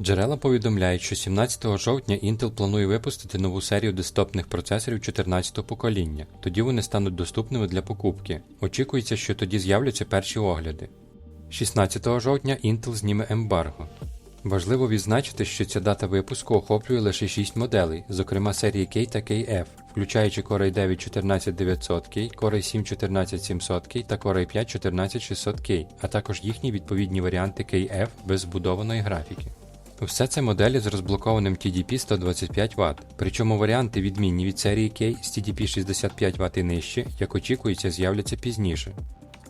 Джерела повідомляють, що 17 жовтня Intel планує випустити нову серію десктопних процесорів 14 покоління. Тоді вони стануть доступними для покупки. Очікується, що тоді з'являться перші огляди. 16 жовтня Intel зніме ембарго. Важливо відзначити, що ця дата випуску охоплює лише 6 моделей, зокрема серії K та KF, включаючи Core i9 14900K, Core i7 14700K та Core i5 14600K, а також їхні відповідні варіанти KF без збудованої графіки. Все це моделі з розблокованим TDP 125 Вт, причому варіанти відмінні від серії K з TDP 65 Вт і нижче, як очікується, з'являться пізніше.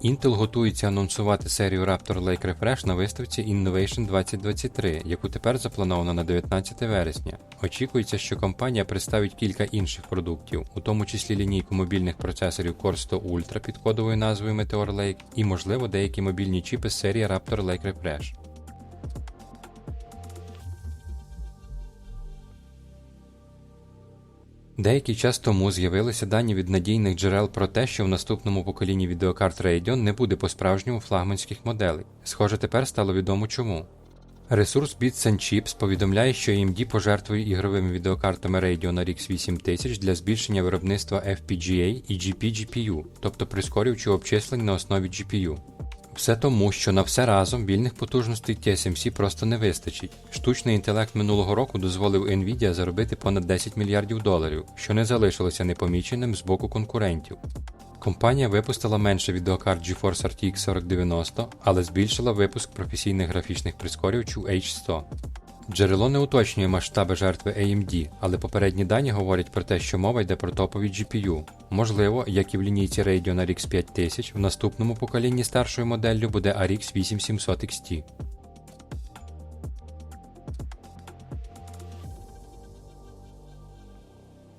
Intel готується анонсувати серію Raptor Lake Refresh на виставці Innovation 2023, яку тепер заплановано на 19 вересня. Очікується, що компанія представить кілька інших продуктів, у тому числі лінійку мобільних процесорів Core 100 Ultra під кодовою назвою Meteor Lake і, можливо, деякі мобільні чіпи з серії Raptor Lake Refresh. Деякий час тому з'явилися дані від надійних джерел про те, що в наступному поколінні відеокарт Radeon не буде по-справжньому флагманських моделей. Схоже, тепер стало відомо чому. Ресурс Bits and Chips повідомляє, що AMD пожертвує ігровими відеокартами Radeon RX 8000 для збільшення виробництва FPGA і GP-GPU, тобто прискорюючи обчислень на основі GPU. Все тому, що на все разом вільних потужностей TSMC просто не вистачить. Штучний інтелект минулого року дозволив Nvidia заробити понад 10 мільярдів доларів, що не залишилося непоміченим з боку конкурентів. Компанія випустила менше відеокарт GeForce RTX 4090, але збільшила випуск професійних графічних прискорювачів H100. Джерело не уточнює масштаби жертви AMD, але попередні дані говорять про те, що мова йде про топові GPU. Можливо, як і в лінійці Radeon RX 5000, в наступному поколінні старшою моделлю буде RX 8700 XT.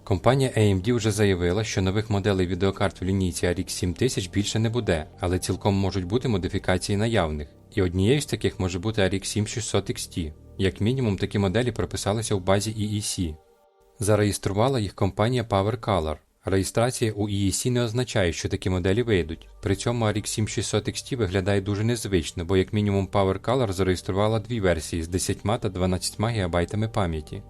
Компанія AMD вже заявила, що нових моделей відеокарт в лінійці RX 7000 більше не буде, але цілком можуть бути модифікації наявних. І однією з таких може бути RX 7600 XT. Як мінімум, такі моделі прописалися в базі EEC. Зареєструвала їх компанія PowerColor. Реєстрація у EEC не означає, що такі моделі вийдуть. При цьому RX 7600 XT виглядає дуже незвично, бо як мінімум PowerColor зареєструвала дві версії з 10 та 12 ГБ пам'яті.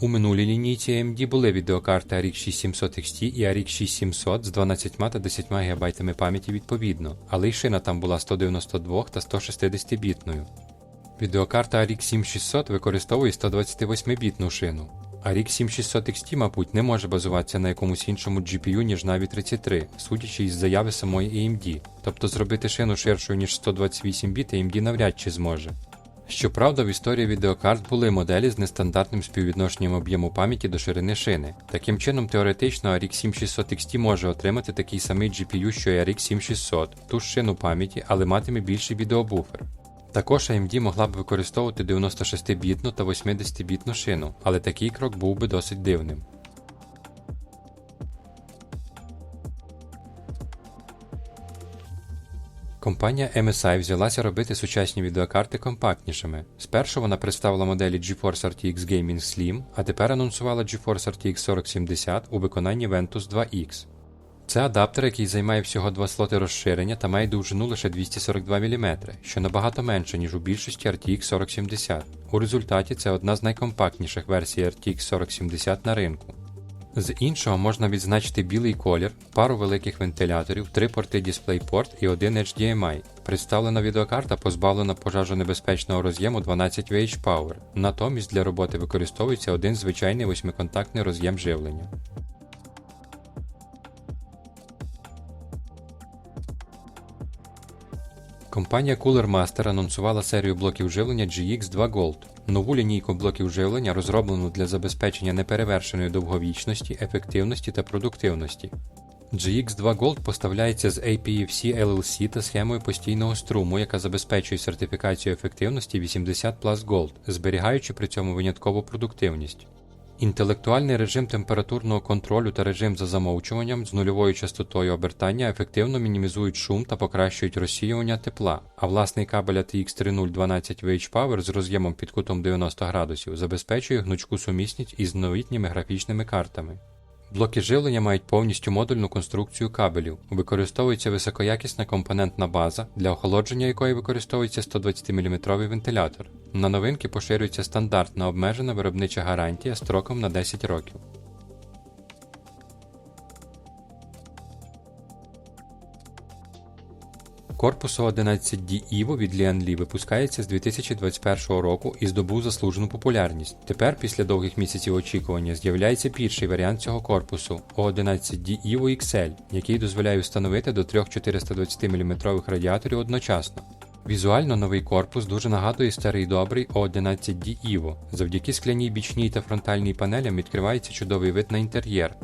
У минулій лінійці AMD були відеокарти RX 6700 XT і RX 6700 з 12 та 10 ГБ пам'яті відповідно, але й шина там була 192 та 160 бітною. Відеокарта RX 7600 використовує 128-бітну шину. RX 7600 XT, мабуть, не може базуватися на якомусь іншому GPU, ніж Navi 33, судячи із заяви самої AMD, тобто зробити шину ширшою, ніж 128 біт AMD навряд чи зможе. Щоправда, в історії відеокарт були моделі з нестандартним співвідношенням об'єму пам'яті до ширини шини. Таким чином, теоретично RX 7600 XT може отримати такий самий GPU, що і RX 7600, ту ж шину пам'яті, але матиме більший відеобуфер. Також AMD могла б використовувати 96-бітну та 80-бітну шину, але такий крок був би досить дивним. Компанія MSI взялася робити сучасні відеокарти компактнішими. Спершу вона представила моделі GeForce RTX Gaming Slim, а тепер анонсувала GeForce RTX 4070 у виконанні Ventus 2X. Це адаптер, який займає всього два слоти розширення та має довжину лише 242 мм, що набагато менше, ніж у більшості RTX 4070. У результаті це одна з найкомпактніших версій RTX 4070 на ринку. З іншого можна відзначити білий колір, пару великих вентиляторів, три порти DisplayPort і один HDMI. Представлена відеокарта позбавлена пожежонебезпечного роз'єму 12 VH Power, натомість для роботи використовується один звичайний восьмиконтактний роз'єм живлення. Компанія Cooler Master анонсувала серію блоків живлення GX2 Gold. Нову лінійку блоків живлення розроблену для забезпечення неперевершеної довговічності, ефективності та продуктивності. GX2 Gold поставляється з APFC LLC та схемою постійного струму, яка забезпечує сертифікацію ефективності 80 Gold, зберігаючи при цьому виняткову продуктивність. Інтелектуальний режим температурного контролю та режим за замовчуванням з нульовою частотою обертання ефективно мінімізують шум та покращують розсіювання тепла, а власний кабель ATX 3012 VH Power з роз'ємом під кутом 90 градусів забезпечує гнучку сумісність із новітніми графічними картами. Блоки живлення мають повністю модульну конструкцію кабелів. Використовується високоякісна компонентна база, для охолодження якої використовується 120-мм вентилятор. На новинки поширюється стандартна обмежена виробнича гарантія строком на 10 років. Корпус O11D Evo від Lianli випускається з 2021 року і здобув заслужену популярність. Тепер, після довгих місяців очікування, з'являється перший варіант цього корпусу O11D Evo XL, який дозволяє встановити до трьох 420-мм радіаторів одночасно. Візуально новий корпус дуже нагадує старий добрий O11D Evo. Завдяки скляній бічній та фронтальній панелям відкривається чудовий вид на інтер'єр.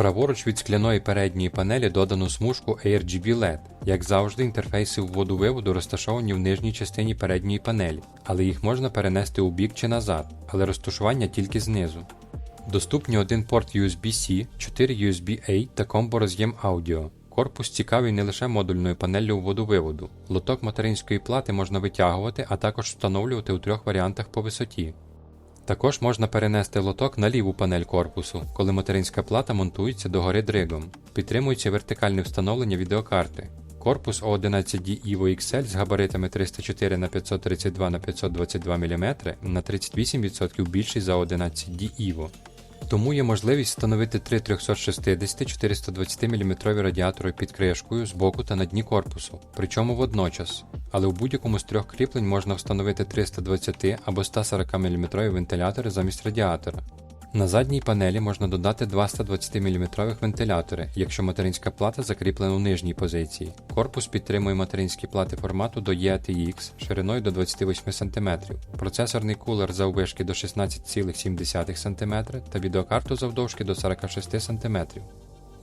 Праворуч від скляної передньої панелі додано смужку ARGB LED. Як завжди, інтерфейси вводу-виводу розташовані в нижній частині передньої панелі, але їх можна перенести у бік чи назад, але розташування тільки знизу. Доступні один порт USB-C, 4 USB-A та комбо-роз'єм аудіо. Корпус цікавий не лише модульною панеллю вводу-виводу. Лоток материнської плати можна витягувати, а також встановлювати у трьох варіантах по висоті. Також можна перенести лоток на ліву панель корпусу, коли материнська плата монтується догори дригом. Підтримується вертикальне встановлення відеокарти. Корпус O11D Evo XL з габаритами 304 на 532 на 522 мм на 38% більший за O11D Evo. Тому є можливість встановити три 360-420 мм радіатори під кришкою з боку та на дні корпусу, причому водночас. Але у будь-якому з трьох кріплень можна встановити 320 або 140 мм вентилятори замість радіатора. На задній панелі можна додати два 120 мм вентилятори, якщо материнська плата закріплена у нижній позиції. Корпус підтримує материнські плати формату до EATX шириною до 28 см, процесорний кулер заввишки до 16,7 см та відеокарту завдовжки до 46 см.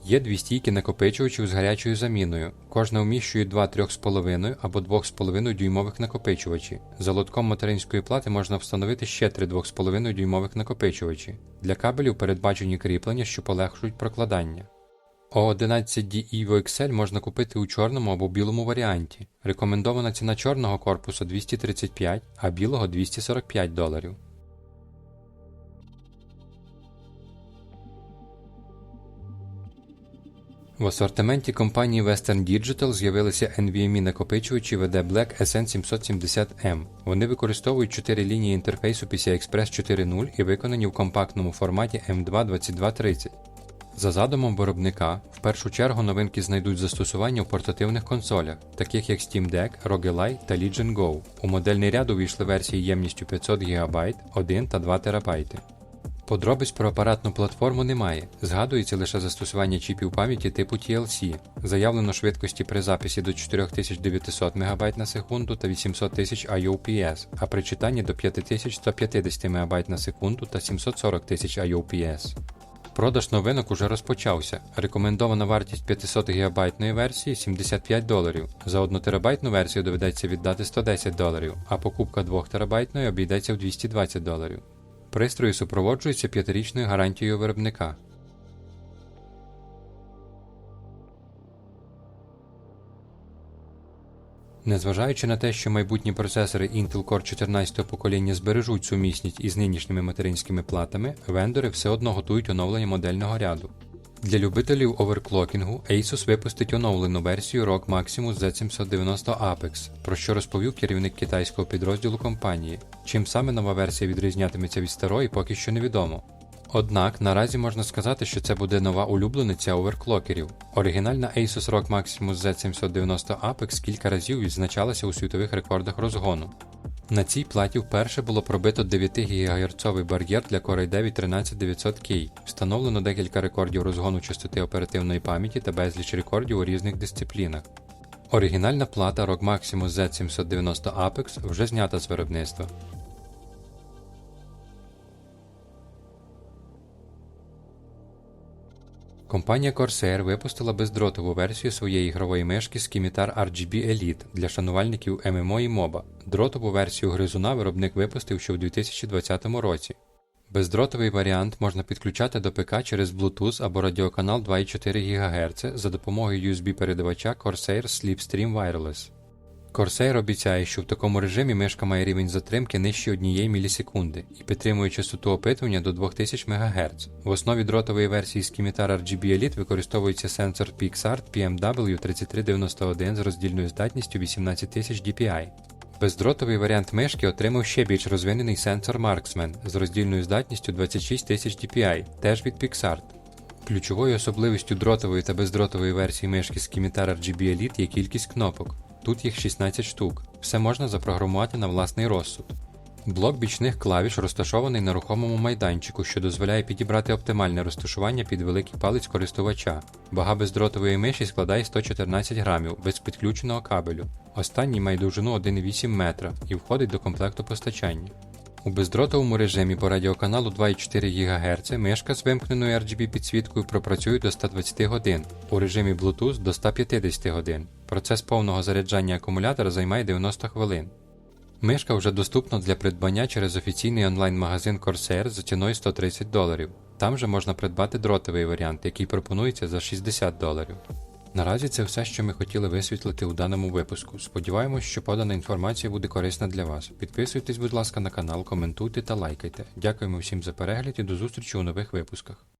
Є дві стійки накопичувачів з гарячою заміною. Кожна вміщує два 3,5 або 2,5 дюймових накопичувачі. За лотком материнської плати можна встановити ще три 2,5 дюймових накопичувачі. Для кабелів передбачені кріплення, що полегшують прокладання. O11D Evo XL можна купити у чорному або білому варіанті. Рекомендована ціна чорного корпусу 235, а білого 245 доларів. В асортименті компанії Western Digital з'явилися NVMe накопичувачі VD Black SN770M. Вони використовують 4 лінії інтерфейсу PCI Express 4.0 і виконані в компактному форматі M22230. За задумом виробника, в першу чергу новинки знайдуть застосування в портативних консолях, таких як Steam Deck, ROG та Legion Go. У модельний ряд увійшли версії ємністю 500 ГБ, 1 та 2 ТБ. Подробиць про апаратну платформу немає, згадується лише застосування чіпів пам'яті типу TLC. Заявлено швидкості при записі до 4900 МБ на секунду та 800 тисяч IOPS, а при читанні до 5150 МБ на секунду та 740 тисяч IOPS. Продаж новинок уже розпочався. Рекомендована вартість 500 ГБ версії 75 доларів. За 1 терабайтну версію доведеться віддати 110 доларів, а покупка 2 терабайтної обійдеться в 220 доларів. Пристрої супроводжуються п'ятирічною гарантією виробника. Незважаючи на те, що майбутні процесори Intel Core 14 покоління збережуть сумісність із нинішніми материнськими платами, вендори все одно готують оновлення модельного ряду. Для любителів оверклокінгу Asus випустить оновлену версію ROG Maximus Z790 Apex, про що розповів керівник китайського підрозділу компанії. Чим саме нова версія відрізнятиметься від старої, поки що невідомо. Однак наразі можна сказати, що це буде нова улюблениця оверклокерів. Оригінальна Asus ROG Maximus Z790 Apex кілька разів відзначалася у світових рекордах розгону. На цій платі вперше було пробито 9 ГГц бар'єр для Core i 9 13900K. Встановлено декілька рекордів розгону частоти оперативної пам'яті та безліч рекордів у різних дисциплінах. Оригінальна плата ROG Maximus Z790 Apex вже знята з виробництва. Компанія Corsair випустила бездротову версію своєї ігрової мишки Scimitar RGB Elite для шанувальників MMO і MOBA. Дротову версію гризуна виробник випустив ще у 2020 році. Бездротовий варіант можна підключати до ПК через Bluetooth або радіоканал 2,4 ГГц за допомогою USB-передавача Corsair Slipstream Wireless. Corsair обіцяє, що в такому режимі мишка має рівень затримки нижче 1 мілісекунди і підтримує частоту опитування до 2000 МГц. В основі дротової версії Scimitar RGB Elite використовується сенсор PixArt PMW3391 з роздільною здатністю 18000 dpi. Бездротовий варіант мишки отримав ще більш розвинений сенсор Marksman з роздільною здатністю 26000 dpi, теж від PixArt. Ключовою особливістю дротової та бездротової версії мишки Scimitar RGB Elite є кількість кнопок. Тут їх 16 штук. Все можна запрограмувати на власний розсуд. Блок бічних клавіш розташований на рухомому майданчику, що дозволяє підібрати оптимальне розташування під великий палець користувача. Вага бездротової миші складає 114 грамів без підключеного кабелю. Останній має довжину 1,8 метра і входить до комплекту постачання. У бездротовому режимі по радіоканалу 2,4 ГГц мишка з вимкненою RGB підсвіткою пропрацює до 120 годин, у режимі Bluetooth до 150 годин. Процес повного заряджання акумулятора займає 90 хвилин. Мишка вже доступна для придбання через офіційний онлайн-магазин Corsair за ціною 130 доларів. Там же можна придбати дротовий варіант, який пропонується за 60 доларів. Наразі це все, що ми хотіли висвітлити у даному випуску. Сподіваємось, що подана інформація буде корисна для вас. Підписуйтесь, будь ласка, на канал, коментуйте та лайкайте. Дякуємо всім за перегляд і до зустрічі у нових випусках.